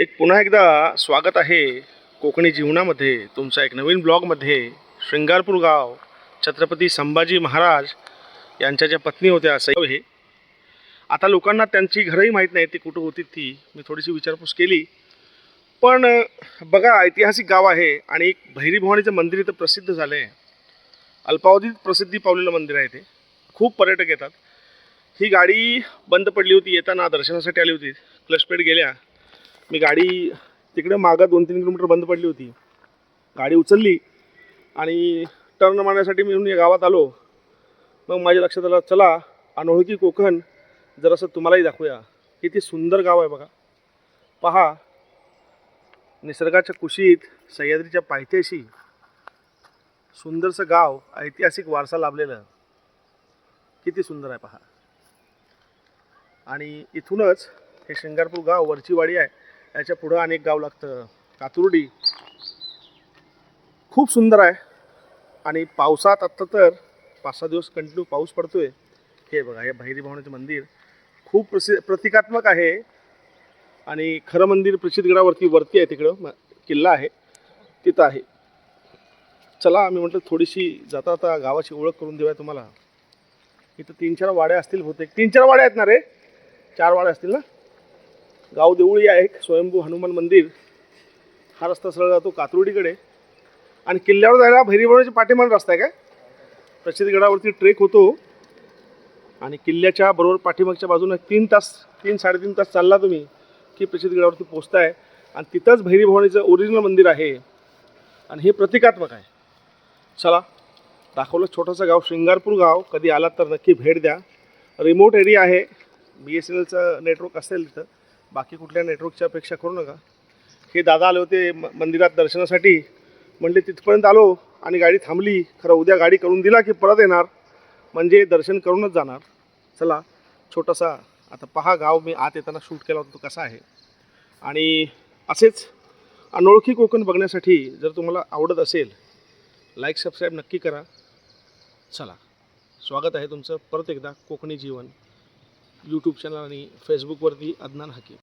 एक पुन्हा एकदा स्वागत आहे कोकणी जीवनामध्ये. तुमचा एक नवीन ब्लॉगमध्ये. शृंगारपूर गाव छत्रपती संभाजी महाराज यांच्या ज्या पत्नी होत्या सैव हे. आता लोकांना त्यांची घरंही माहीत नाही ती कुठं होती ती. मी थोडीशी विचारपूस केली. पण बघा ऐतिहासिक गाव आहे आणि एक भैरी भवानीचं मंदिर इथं प्रसिद्ध झालं आहे. अल्पावधीत प्रसिद्धी पावलेलं मंदिर आहे ते. खूप पर्यटक येतात. ही गाडी बंद पडली होती येताना दर्शनासाठी आली होती. क्लच गेल्या. मी गाडी तिकडे मागं दोन तीन किलोमीटर बंद पडली होती. गाडी उचलली आणि टर्न मारण्यासाठी मी या गावात आलो. मग माझ्या लक्षात आलं चला अनोळखी कोकण जरासं तुम्हालाही दाखवूया. किती सुंदर गाव आहे बघा. पहा निसर्गाच्या कुशीत सह्याद्रीच्या पायथ्याशी सुंदरसं गाव ऐतिहासिक वारसा लाभलेलं. किती सुंदर आहे पहा. आणि इथूनच हे शिंगारपूर गाव वरचीवाडी आहे. याच्या पुढं अनेक गाव लागतं कातुर्डी. खूप सुंदर आहे. आणि पावसात आत्ता तर पाच सहा दिवस कंटिन्यू पाऊस पडतोय. हे बघा हे भैरी भवनाचे मंदिर. खूप प्रसि प्रतिकात्मक आहे. आणि खरं मंदिर प्रसिद्धगडावरती वरती आहे तिकडं. किल्ला आहे. तिथं आहे. चला मी म्हटलं थोडीशी जाता आता गावाची ओळख करून देऊया तुम्हाला. इथं तीन चार वाड्या असतील बहुतेक. तीन चार वाड्या आहेत ना रे? चार वाड्या असतील ना? गाव देऊळी आहे एक स्वयंभू हनुमान मंदिर. हा रस्ता सरळ जातो कातुर्डीकडे. आणि किल्ल्यावर जायला भैरीबोळाच्या पाठीमान रस्ता आहे काय? प्रसिद्धगडावरती ट्रेक होतो. आणि किल्ल्याच्या बरोबर पाठीमागच्या बाजूने तीन तास तीन साडेतीन तास चालला तुम्ही की प्रसिद्धगडावरती पोचताय आणि तिथंच भैरी भवानीचं ओरिजिनल मंदिर आहे. आणि हे प्रतिकात्मक आहे. चला दाखवलं छोटंसं गाव शृंगारपूर गाव. कधी आलात तर नक्की भेट द्या. रिमोट एरिया आहे. बी एस एन एलचं नेटवर्क असेल तिथं बाकी कुठल्या नेटवर्कच्या अपेक्षा करू नका. हे दादा आले होते म मंदिरात दर्शनासाठी. म्हणले तिथपर्यंत आलो आणि गाडी थांबली. खरं उद्या गाडी करून दिला की परत येणार. म्हणजे दर्शन करूनच जाणार. चला छोटासा आता पहा गाव. मी आत येताना शूट केला होता तो कसा आहे. आणि असेच अनोळखी कोकण बघण्यासाठी जर तुम्हाला आवडत असेल लाईक सबस्क्राईब नक्की करा. चला स्वागत आहे तुमचं परत एकदा कोकणी जीवन. यूट्यूब चॅनल आणि फेसबुकवरती अदनान हकीम.